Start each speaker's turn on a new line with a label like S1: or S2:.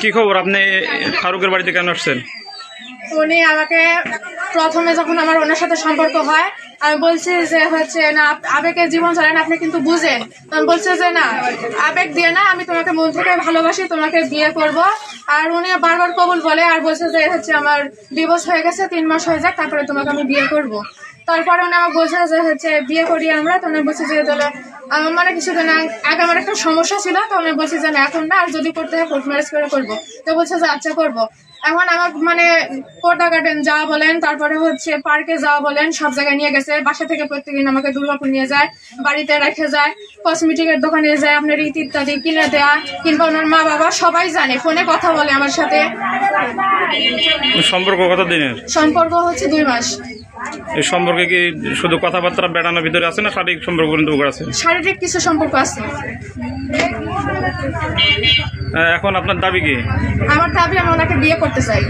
S1: কি খবর? আপনি ফারুকের বাড়িতে কেন আসছেন?
S2: উনি আমাকে প্রথমে যখন আমার ওনার সাথে সম্পর্ক হয়, আমি বলছি যে হচ্ছে না আবেগের জীবন চলেন আপনি কিন্তু বুঝেন। তখন বলছে যে না, আবেগ দিয়ে না, আমি তোমাকে মন থেকে ভালোবাসি, তোমাকে বিয়ে করব। আর উনি বারবার কবুল বলে আর বলছে যে হচ্ছে আমার ডিভোর্স হয়ে গেছে, তিন মাস হয়ে যাক, তারপরে তোমাকে আমি বিয়ে করব। তারপরে উনি আমার বলছে যে হচ্ছে বিয়ে করি আমরা, তো উনি বলছে যে তাহলে আমার মানে কিছুদিন আগ- আমার একটা সমস্যা ছিল, তো আমি বলছি যে এখন না, আর যদি করতে হয় কোর্ট ম্যারেজ করে করব। তো বলছে যে আচ্ছা করব। এখন আমার মানে কোটা গার্ডেন যাওয়া বলেন, তারপরে হচ্ছে পার্কে যাওয়া বলেন, সব জায়গায় নিয়ে গেছে। বাসা থেকে প্রত্যেকদিন আমাকে দুর্গাপুর নিয়ে যায়, বাড়িতে রেখে যায়। কসমেটিকের দোকানে যায় আপনার ইত ইত্যাদি কিনে দেয়া কিংবা ওনার মা বাবা সবাই জানে ফোনে কথা বলে আমার সাথে।
S1: সম্পর্ক কত দিনের?
S2: সম্পর্ক হচ্ছে দুই মাস।
S1: এই সম্পর্কে কি শুধু কথাবার্তা বেড়ানোর ভিতরে আছে না শারীরিক সম্পর্ক কিন্তু আছে?
S2: শারীরিক কিছু সম্পর্ক আছে।
S1: এখন আপনার দাবি কি?
S2: আমার দাবি আমি ওনাকে বিয়ে করতে চাই।